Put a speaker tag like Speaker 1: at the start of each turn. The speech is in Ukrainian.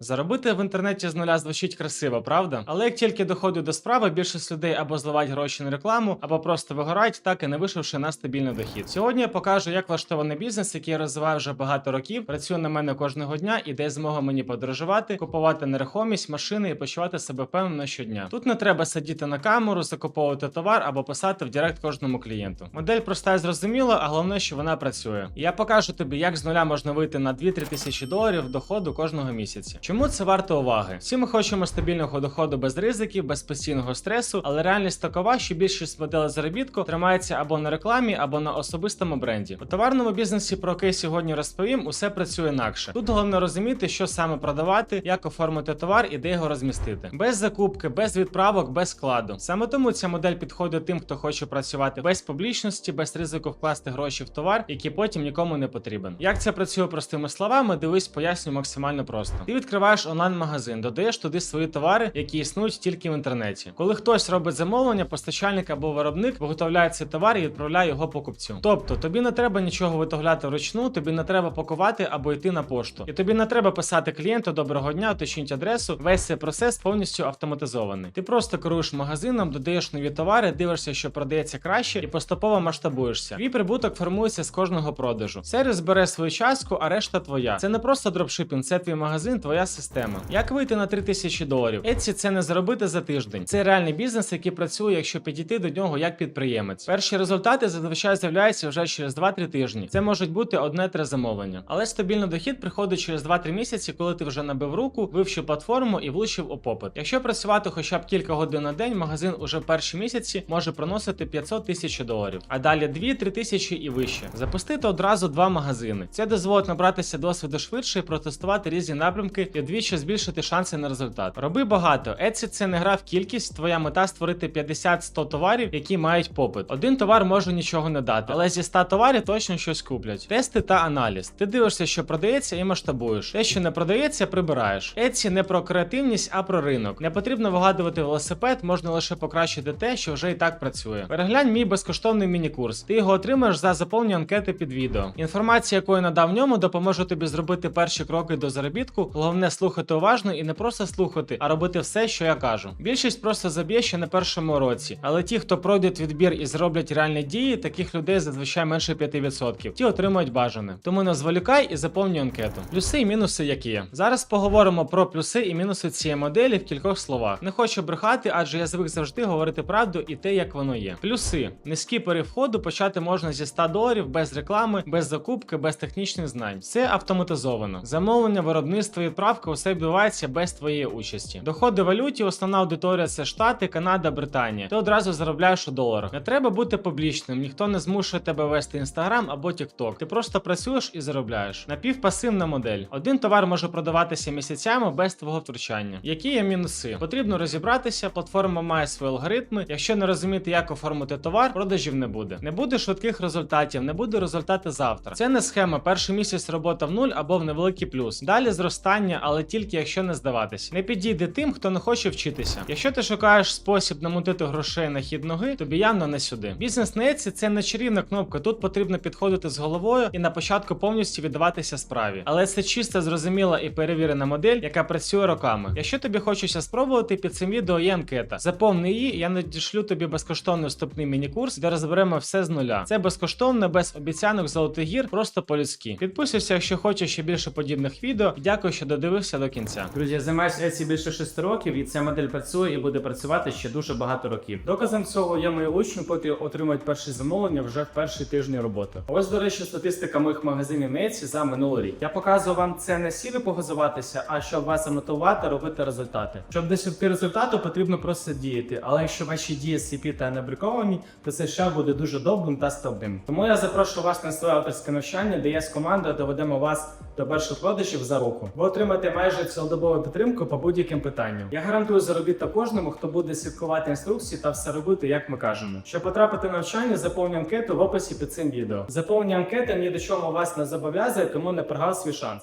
Speaker 1: Заробити в інтернеті з нуля звучить красиво, правда? Але як тільки доходить до справи, більшість людей або зливають гроші на рекламу, або просто вигорають, так і не вийшовши на стабільний дохід. Сьогодні я покажу, як влаштований бізнес, який я розвиваю вже багато років, працює на мене кожного дня і дає змогу мені подорожувати, купувати нерухомість, машини і почувати себе впевнено щодня. Тут не треба сидіти на камеру, закуповувати товар або писати в директ кожному клієнту. Модель проста і зрозуміла, а головне, що вона працює. Я покажу тобі, як з нуля можна вийти на 2-3 тисячі доларів доходу кожного місяця. Чому це варто уваги? Всі ми хочемо стабільного доходу без ризиків, без постійного стресу, але реальність такова, що більшість моделей заробітку тримається або на рекламі, або на особистому бренді. У товарному бізнесі, про який сьогодні розповім, усе працює інакше. Тут головне розуміти, що саме продавати, як оформити товар і де його розмістити. Без закупки, без відправок, без складу. Саме тому ця модель підходить тим, хто хоче працювати без публічності, без ризику вкласти гроші в товар, який потім нікому не потрібен. Як це працює простими словами, дивись, поясню максимально просто. Ти відкриваєш онлайн-магазин, додаєш туди свої товари, які існують тільки в інтернеті. Коли хтось робить замовлення, постачальник або виробник виготовляє цей товар і відправляє його покупцю. Тобто тобі не треба нічого виготовляти вручну, тобі не треба пакувати або йти на пошту. І тобі не треба писати клієнту доброго дня, уточніть адресу. Весь цей процес повністю автоматизований. Ти просто керуєш магазином, додаєш нові товари, дивишся, що продається краще, і поступово масштабуєшся. Твій прибуток формується з кожного продажу. Сервіс бере свою частку, а решта твоя. Це не просто дропшипінг, це твій магазин, твоя система. Як вийти на 3000 доларів? Etsy – це не заробити за тиждень. Це реальний бізнес, який працює, якщо підійти до нього як підприємець. Перші результати зазвичай з'являються вже через 2-3 тижні. Це можуть бути одне-три замовлення. Але стабільний дохід приходить через 2-3 місяці, коли ти вже набив руку, вивчив платформу і влучив у попит. Якщо працювати хоча б кілька годин на день, магазин уже перші місяці може приносити 500 тисяч доларів, а далі 2-3 тисячі і вище. Запустити одразу два магазини. Це дозволить набратися досвіду швидше і протестувати різні напрямки і вдвічі збільшити шанси на результат. Роби багато. Etsy – це не гра в кількість. Твоя мета створити 50-100 товарів, які мають попит. Один товар може нічого не дати, але зі 100 товарів точно щось куплять. Тести та аналіз. Ти дивишся, що продається, і масштабуєш. Те, що не продається, прибираєш. Etsy не про креативність, а про ринок. Не потрібно вигадувати велосипед, можна лише покращити те, що вже і так працює. Переглянь мій безкоштовний міні-курс. Ти його отримаєш за заповнення анкети під відео. Інформація, яку я надав ньому, допоможе тобі зробити перші кроки до заробітку. Головне слухати уважно і не просто слухати, а робити все, що я кажу. Більшість просто заб'є ще на першому році, але ті, хто пройдуть відбір і зроблять реальні дії, таких людей зазвичай менше 5%. Ті отримують бажане. Тому не зволікай і заповнюй анкету. Плюси і мінуси, які є. Зараз поговоримо про плюси і мінуси цієї моделі в кількох словах. Не хочу брехати, адже я звик завжди говорити правду і те, як воно є. Плюси: низькі пори входу почати можна зі 100 доларів без реклами, без закупки, без технічних знань. Все автоматизовано. Замовлення, виробництво і відправка усе відбувається без твоєї участі. Доходи валюті, основна аудиторія це Штати, Канада, Британія. Ти одразу заробляєш у доларах. Не треба бути публічним, ніхто не змушує тебе вести інстаграм або тікток. Ти просто працюєш і заробляєш. Напівпасивна модель. Один товар може продаватися місяцями без твого втручання. Які є мінуси? Потрібно розібратися, платформа має свої алгоритми. Якщо не розуміти, як оформити товар, продажів не буде. Не буде швидких результатів, не буде результати завтра. Це не схема. Перший місяць робота в нуль або в невеликий плюс. Далі зростання, але тільки якщо не здаватися. Не підійде тим, хто не хоче вчитися. Якщо ти шукаєш спосіб намутити грошей на хід ноги, тобі явно не сюди. Бізнес на Etsy – це не чарівна кнопка. Тут потрібно підходити з головою і на початку повністю віддаватися справі. Але це чиста, зрозуміла і перевірена модель, яка працює роками. Якщо тобі хочеться спробувати, під цим відео є анкета. Заповни її, я надішлю тобі безкоштовний вступний міні-курс, де розберемо все з нуля. Це безкоштовно, без обіцянок золотих гір, просто по-людськи. Підписуйся, якщо хочеш ще більше подібних відео. Дякую, що додивився до кінця.
Speaker 2: Друзі, я займаюся Etsy більше 6 років, і ця модель працює і буде працювати ще дуже багато років. Доказом цього є мої учні, котрі отримують перші замовлення вже в перші тижні роботи. Ось, до речі, статистика моїх магазинів Etsy за минулий рік. Я показую вам це не сіли погазуватися, а щоб вас замотивувати, робити результати. Щоб досягти результату, потрібно просто діяти. Але якщо ваші дії сліпі та набриковані, то це шлях буде дуже довгим та стабільним. Тому я запрошую вас на своє авторське навчання, де я з командою доведемо вас до перших продажів за року. Ви отримаєте майже цілодобову підтримку по будь-яким питанням. Я гарантую заробіток кожному, хто буде слідкувати інструкції та все робити, як ми кажемо. Щоб потрапити на навчання, заповню анкету в описі під цим відео. Заповнення анкети ні до чого вас не зобов'язує, тому не прогав свій шанс.